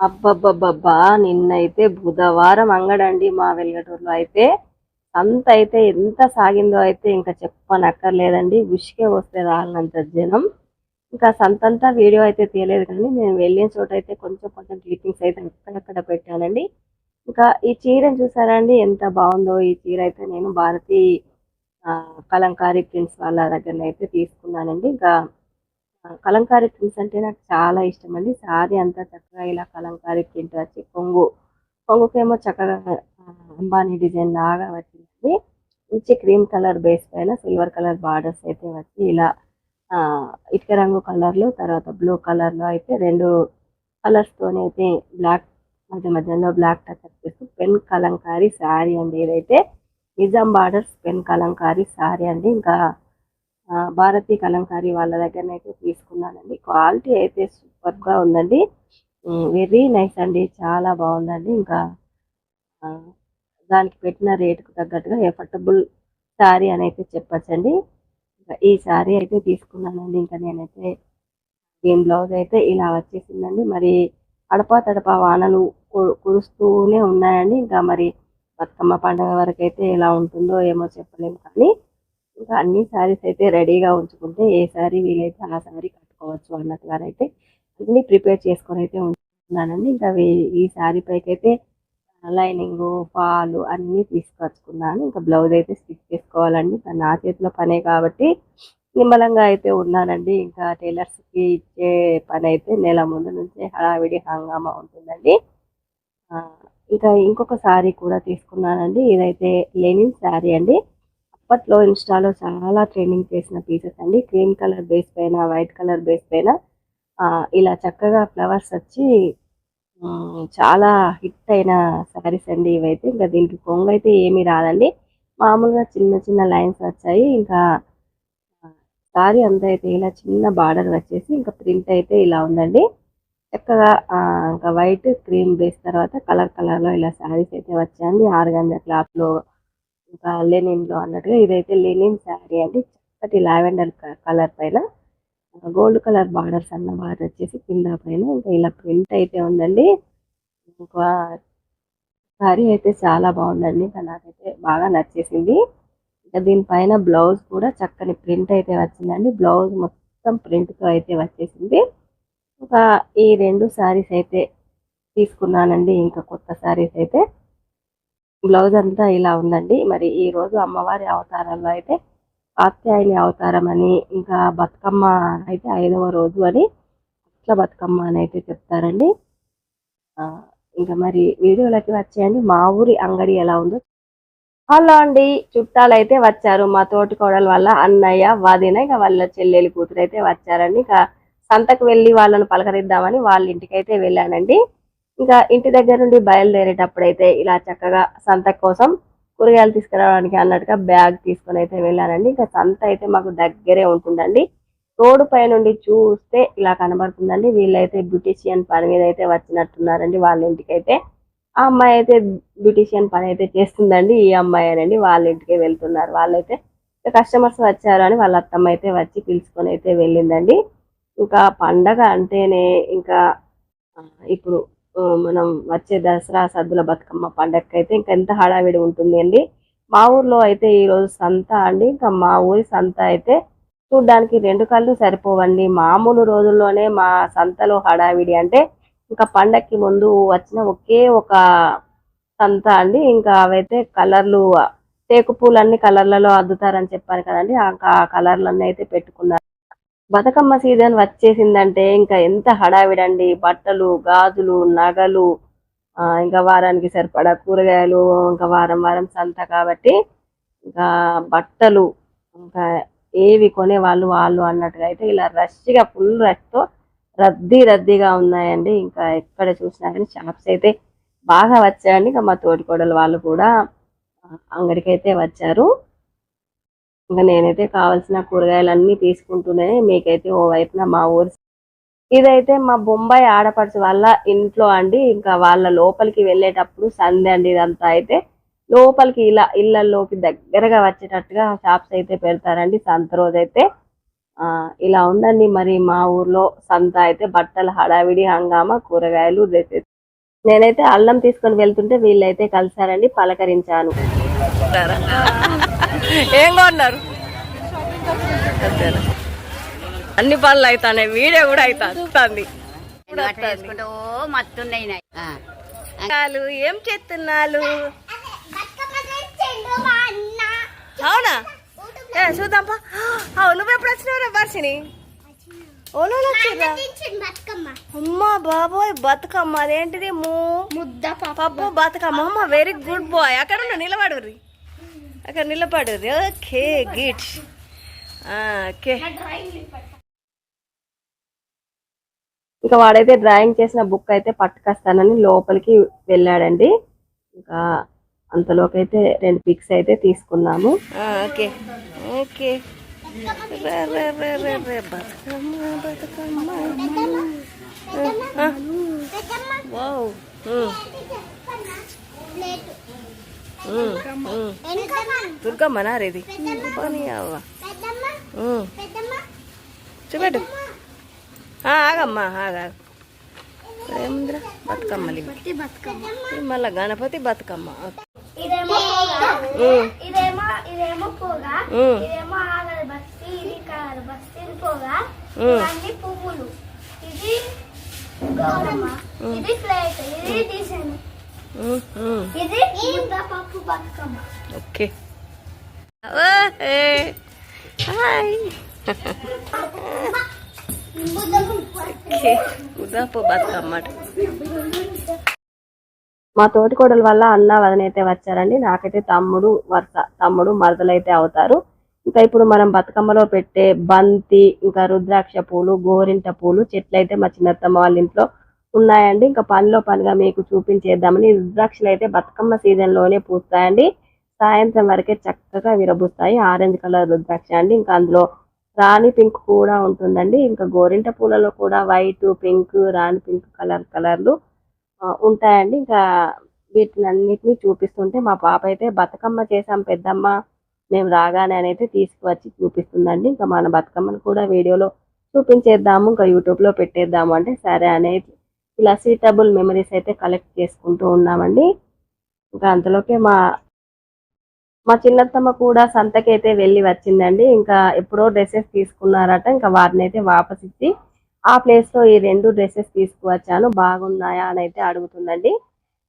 అబ్బబ్బబ్బబ్బా నిన్నైతే బుధవారం అంగడండి మా వెల్గటూరులో అయితే. సంత అయితే ఎంత సాగిందో అయితే ఇంకా చెప్పనక్కర్లేదండి. ఉషికే వస్తే రాలినంత జనం. ఇంకా సంతంతా వీడియో అయితే తీయలేదు కానీ నేను వెళ్ళిన చోట అయితే కొంచెం కొంచెం క్లిప్పింగ్స్ అయితే అక్కడక్కడ పెట్టానండి. ఇంకా ఈ చీరను చూసారండి ఎంత బాగుందో ఈ చీర అయితే నేను భారతి కలంకారీ ప్రింట్స్ వాళ్ళ దగ్గర అయితే తీసుకున్నానండి. ఇంకా కలంకారీ ప్రింట్స్ అంటే నాకు చాలా ఇష్టం అండి. సారీ అంతా చక్కగా ఇలా కలంకారీ ప్రింట్ వచ్చి కొంగు కొంగుకేమో చక్కగా అంబానీ డిజైన్ లాగా వచ్చింది మంచి క్రీమ్ కలర్ బేస్ పైన సిల్వర్ కలర్ బార్డర్స్ అయితే వచ్చి ఇలా ఇటుక రంగు కలర్లు తర్వాత బ్లూ కలర్లో అయితే రెండు కలర్స్తోనే అయితే బ్లాక్ మధ్య మధ్యలో బ్లాక్ టచ్ అనిపిస్తూ పెన్ కలంకారీ శారీ అండి. ఇదైతే నిజాం బార్డర్స్ పెన్ కలంకారీ శారీ అండి. ఇంకా భారతీ కలంకారీ వాళ్ళ దగ్గరనైతే తీసుకున్నానండి. క్వాలిటీ అయితే సూపర్గా ఉందండి. వెరీ నైస్ అండి. చాలా బాగుందండి. ఇంకా దానికి పెట్టిన రేటుకు తగ్గట్టుగా ఎఫర్టబుల్ శారీ అని అయితే చెప్పచ్చండి. ఇంకా ఈ శారీ అయితే తీసుకున్నానండి. ఇంకా నేనైతే దీని బ్లౌజ్ అయితే ఇలా వచ్చేసిందండి. మరి అడపా తడపా వానలు కు- కురుస్తూనే ఉన్నాయండి. ఇంకా మరి బతుకమ్మ పండుగ వరకు అయితే ఎలా ఉంటుందో ఏమో చెప్పలేము కానీ ఇంకా అన్ని శారీస్ అయితే రెడీగా ఉంచుకుంటే ఏ శారీ వీలైతే ఆ శారీ కట్టుకోవచ్చు అన్నట్టుగానైతే అన్ని ప్రిపేర్ చేసుకొని అయితే ఉంచుకున్నానండి. ఇంకా ఈ శారీ పైకి అయితే లైనింగ్ పాలు అన్నీ తీసుకొచ్చుకున్నాను. ఇంకా బ్లౌజ్ అయితే స్టిచ్ చేసుకోవాలండి. నా చేతిలో పనే కాబట్టి నిమ్మలంగా అయితే ఉన్నానండి. ఇంకా టైలర్స్కి ఇచ్చే పని అయితే నెల ముందు నుంచే హడావిడి హంగామా ఉంటుందండి. ఇంకా ఇంకొక శారీ కూడా తీసుకున్నానండి. ఇదైతే లెనిన్ శారీ అండి. అప్పట్లో ఇన్స్టాలో చాలా ట్రెండింగ్ చేసిన పీసెస్ అండి. క్రీమ్ కలర్ బేస్ పైన వైట్ కలర్ బేస్ పైన ఇలా చక్కగా ఫ్లవర్స్ వచ్చి చాలా హిట్ అయిన శారీస్ అండి ఇవైతే. ఇంకా దీనికి కొంగు అయితే ఏమీ రాదండి. మామూలుగా చిన్న చిన్న లైన్స్ వచ్చాయి. ఇంకా శారీ అంతా అయితే ఇలా చిన్న బార్డర్ వచ్చేసి ఇంకా ప్రింట్ అయితే ఇలా ఉందండి. చక్కగా ఇంకా వైట్ క్రీమ్ బేస్ తర్వాత కలర్ కలర్లో ఇలా శారీస్ అయితే వచ్చాయండి. ఆరుగంజ క్లాత్లో ఇంకా లెనిన్లో అన్నట్టుగా ఇదైతే లెనిన్ శారీ అండి. చక్కటి లావెండర్ కలర్ పైన గోల్డ్ కలర్ బార్డర్స్ అన్న బార్డర్ వచ్చేసి కింద పైన. ఇంకా ఇలా ప్రింట్ అయితే ఉందండి. ఇంకా శారీ అయితే చాలా బాగుందండి. ఇంకా నాకైతే బాగా నచ్చేసింది. ఇంకా దీనిపైన బ్లౌజ్ కూడా చక్కని ప్రింట్ అయితే వచ్చిందండి. బ్లౌజ్ మొత్తం ప్రింట్తో అయితే వచ్చేసింది. ఇంకా ఈ రెండు శారీస్ అయితే తీసుకున్నానండి. ఇంకా కొత్త శారీస్ అయితే బ్లౌజ్ అంతా ఇలా ఉందండి. మరి ఈ రోజు అమ్మవారి అవతారంలో అయితే కాత్యాయని అవతారం అని ఇంకా బతుకమ్మ అయితే ఐదవ రోజు అని అట్లా బతుకమ్మ అని అయితే చెప్తారండి. ఇంకా మరి వీడియోలకి వచ్చేయండి. మా ఊరి అంగడి ఎలా ఉందో హలో అండి. చుట్టాలు అయితే వచ్చారు. మా తోటి కోడల వల్ల అన్నయ్య వదిన ఇక వాళ్ళ చెల్లెలి కూతురు అయితే వచ్చారండి. ఇంకా సంతకు వెళ్ళి వాళ్ళని పలకరిద్దామని వాళ్ళ ఇంటికి అయితే వెళ్ళానండి. ఇంకా ఇంటి దగ్గర నుండి బయలుదేరేటప్పుడు అయితే ఇలా చక్కగా సంత కోసం కూరగాయలు తీసుకురావడానికి అన్నట్టుగా బ్యాగ్ తీసుకొని అయితే వెళ్ళానండి. ఇంకా సంత అయితే మాకు దగ్గరే ఉంటుందండి. రోడ్డు పై నుండి చూస్తే ఇలా కనబడుతుందండి. వీళ్ళైతే బ్యూటీషియన్ పని మీద అయితే వచ్చినట్టున్నారండి వాళ్ళ ఇంటికైతే. ఆ అమ్మాయి అయితే బ్యూటీషియన్ పని అయితే చేస్తుందండి. ఈ అమ్మాయి అనండి వాళ్ళ ఇంటికి వెళ్తున్నారు. వాళ్ళైతే కస్టమర్స్ వచ్చారు అని వాళ్ళ అత్తమ్మ అయితే వచ్చి పిలుచుకొని అయితే వెళ్ళిందండి. ఇంకా పండగ అంటేనే ఇంకా ఇప్పుడు మనం వచ్చే దసరా సద్దుల బతుకమ్మ పండగకి అయితే ఇంకా ఎంత హడావిడి ఉంటుంది అండి. మా ఊర్లో అయితే ఈరోజు సంత అండి. ఇంకా మా ఊరి సంత అయితే చూడ్డానికి రెండు కళ్ళు సరిపోవండి. మామూలు రోజుల్లోనే మా సంతలో హడావిడి అంటే ఇంకా పండక్కి ముందు వచ్చిన ఒకే ఒక సంత అండి. ఇంకా అవైతే కలర్లు టేకు పూలన్నీ కలర్లలో అద్దుతారని చెప్పాను కదండి. ఆ కలర్లన్నీ అయితే పెట్టుకున్నారు. బతుకమ్మ సీజన్ వచ్చేసిందంటే ఇంకా ఎంత హడావిడండి. బట్టలు గాజులు నగలు ఇంకా వారానికి సరిపడా కూరగాయలు ఇంకా వారం వారం సంత కాబట్టి ఇంకా బట్టలు ఇంకా ఏవి కొనే వాళ్ళు వాళ్ళు అన్నట్టుగా అయితే ఇలా రష్గా ఫుల్ రష్తో రద్దీ రద్దీగా ఉన్నాయండి. ఇంకా ఎక్కడ చూసినా కానీ షాప్స్ అయితే బాగా వచ్చాయండి. ఇంకా మా తోటికోడలు వాళ్ళు కూడా అంగడికి అయితే వచ్చారు. ఇంకా నేనైతే కావాల్సిన కూరగాయలన్నీ తీసుకుంటూనే మీకైతే ఓ వైపున మా ఊరు ఇదైతే మా బొంబాయి ఆడపడుచు వాళ్ళ ఇంట్లో అండి. ఇంకా వాళ్ళ లోపలికి వెళ్ళేటప్పుడు సందే అండి ఇదంతా అయితే. లోపలికి ఇలా ఇళ్ళలోకి దగ్గరగా వచ్చేటట్టుగా షాప్స్ అయితే పెడతారండి సంత రోజు అయితే. ఇలా ఉందండి. మరి మా ఊర్లో సంత అయితే బట్టల హడావిడి హంగామా కూరగాయలు డ్రెస్సెస్ నేనైతే అల్లం తీసుకొని వెళ్తుంటే వీళ్ళైతే కలిసారండి పలకరించాను. ఏం కొన్నారు? అన్ని పనులు అవుతాయి వీడియో కూడా అవుతుంది ఏం చేస్తున్నాలు అవునా? ఏ చూద్దాంపా. అవు నువ్వు ఎప్పుడు వచ్చినావు వచ్చిరా అమ్మా బాబోయ్ బతుకమ్మ అదేంటిది మూ? ముద్ద పప్పు. బతుకమ్మ. అమ్మ వెరీ గుడ్ బాయ్ అక్కడ ఉన్న నిలబడుర్రి. అక్కడ నిలబడుర్రి. Okay Git. ఓకే. ఇంకా వాడైతే డ్రాయింగ్ చేసిన బుక్ అయితే పట్టుకొస్తానని లోపలికి వెళ్ళాడండి. ఇంకా అంతలోకి అయితే రెండు పిక్స్ అయితే తీసుకున్నాము. Okay. Okay. Bathukamma Bathukamma wow. దుర్గమ్మనా రేది పోనీ అవ్వ. చూపెట్టు. ఆగమ్మా ఆగా ఏముందిరా బతుకమ్మలి మళ్ళా గణపతి బతుకమ్మ. ఇదేమో ఇదేమో ఇదేమో ఇవన్నీ పువ్వులు. ఇది గౌరమ్మ ఇది ప్లేట్ ఇది. ఇది ముద్ద పప్పు బతుకమ్మ. ఓకే. ఓహే హాయ్. ఓకే. ఉదాపు బతుకమ్మ మా తోటి కోడల వల్ల అన్న వదిన అయితే వచ్చారండి. నాకైతే తమ్ముడు వరుస తమ్ముడు మరదలు అయితే అవుతారు. ఇంకా ఇప్పుడు మనం బతుకమ్మలో పెట్టే బంతి ఇంకా రుద్రాక్ష పూలు గోరింట పూలు చెట్లు అయితే మా చిన్నత్తమ్మ వాళ్ళ ఇంట్లో ఉన్నాయండి. ఇంకా పనిలో పనిగా మీకు చూపించేద్దామని రుద్రాక్షలు అయితే బతుకమ్మ సీజన్లోనే పూస్తాయండి. సాయంత్రం వరకే చక్కగా విరబూస్తాయి. ఆరెంజ్ కలర్ రుద్రాక్ష అండి. ఇంకా అందులో రాణి పింక్ కూడా ఉంటుందండి. ఇంకా గోరింట పూలలో కూడా వైట్ పింక్ రాణి పింక్ కలర్ కలర్లు ఉంటాయండి. ఇంకా వీటిని అన్నిటినీ చూపిస్తుంటే మా పాప అయితే బతుకమ్మ చేసాం పెద్దమ్మ. మేము రాగానే అనేది అయితే తీసుకువచ్చి చూపిస్తుందండి. ఇంకా మన బతుకమ్మను కూడా వీడియోలో చూపించేద్దాము ఇంకా యూట్యూబ్లో పెట్టేద్దాము అంటే సరే అనేది ఇలా సీటబుల్ మెమరీస్ అయితే కలెక్ట్ చేసుకుంటూ ఉన్నామండి. ఇంకా అంతలోకే మా మా చిన్నత్తమ్మ కూడా సంతకైతే వెళ్ళి వచ్చిందండి. ఇంకా ఎప్పుడో డ్రెస్సెస్ తీసుకున్నారట ఇంకా వాటిని అయితే వాపస్ ఇచ్చి ఆ ప్లేస్లో ఈ రెండు డ్రెస్సెస్ తీసుకువచ్చాను. బాగున్నాయా అని అయితే అడుగుతుందండి.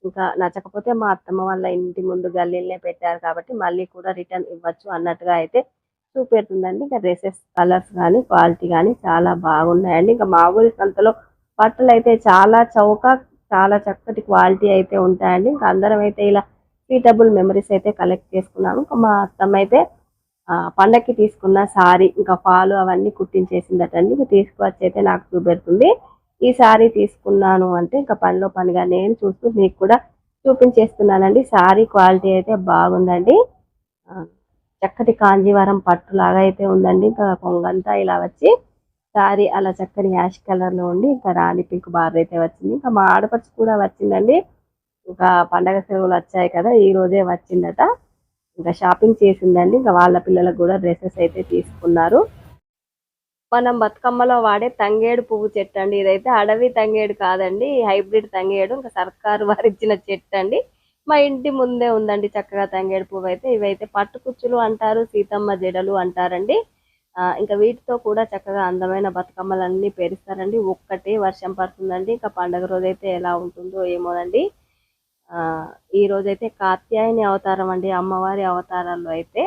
ఇంకా నచ్చకపోతే మా అత్తమ్మ వాళ్ళ ఇంటి ముందు గల్లీలనే పెట్టారు కాబట్టి మళ్ళీ కూడా రిటర్న్ ఇవ్వచ్చు అన్నట్టుగా అయితే చూపెడుతుందండి. ఇంకా డ్రెస్సెస్ కలర్స్ కానీ క్వాలిటీ కానీ చాలా బాగున్నాయండి. ఇంకా మా ఊరి సంతలో బట్టలు అయితే చాలా చౌక చాలా చక్కటి క్వాలిటీ అయితే ఉంటాయండి. ఇంకా అందరం అయితే ఇలా సీటబుల్ మెమరీస్ అయితే కలెక్ట్ చేసుకున్నాము. ఇంకా మా అత్తమ్మ అయితే పండక్కి తీసుకున్న సారీ ఇంకా పాలు అవన్నీ కుట్టించేసిందటండి. ఇంకా తీసుకువచ్చి అయితే నాకు చూపెడుతుంది. ఈ సారీ తీసుకున్నాను అంటే ఇంకా పనిలో పనిగా నేను చూస్తూ మీకు కూడా చూపించేస్తున్నానండి. శారీ క్వాలిటీ అయితే బాగుందండి. చక్కటి కాంజీవరం పట్టు లాగా అయితే ఉందండి. ఇంకా కొంగంతా ఇలా వచ్చి శారీ అలా చక్కని యాష్ కలర్లో ఉండి ఇంకా రాణి పింక్ బార్ అయితే వచ్చింది. ఇంకా మా ఆడపడుచు కూడా వచ్చిందండి. ఇంకా పండగ సెలవులు వచ్చాయి కదా ఈ రోజే వచ్చిందట. ఇంకా షాపింగ్ చేసిందండి. ఇంకా వాళ్ళ పిల్లలకు కూడా డ్రెస్సెస్ అయితే తీసుకున్నారు. మనం బతుకమ్మలో వాడే తంగేడు పువ్వు చెట్టు అండి ఇదైతే అడవి తంగేడు కాదండి హైబ్రిడ్ తంగేడు ఇంకా సర్కారు వారు ఇచ్చిన చెట్టు అండి మా ఇంటి ముందే ఉందండి చక్కగా తంగేడు పువ్వు అయితే. ఇవైతే పట్టుకుచ్చులు అంటారు సీతమ్మ జడలు అంటారండి. ఇంకా వీటితో కూడా చక్కగా అందమైన బతుకమ్మలన్నీ పేరుస్తారండి. ఒక్కటే వర్షం పడుతుందండి. ఇంకా పండగ రోజైతే ఎలా ఉంటుందో ఏమోనండి. ఈ రోజైతే కాత్యాయని అవతారం అండి అమ్మవారి అవతారాల్లో అయితే.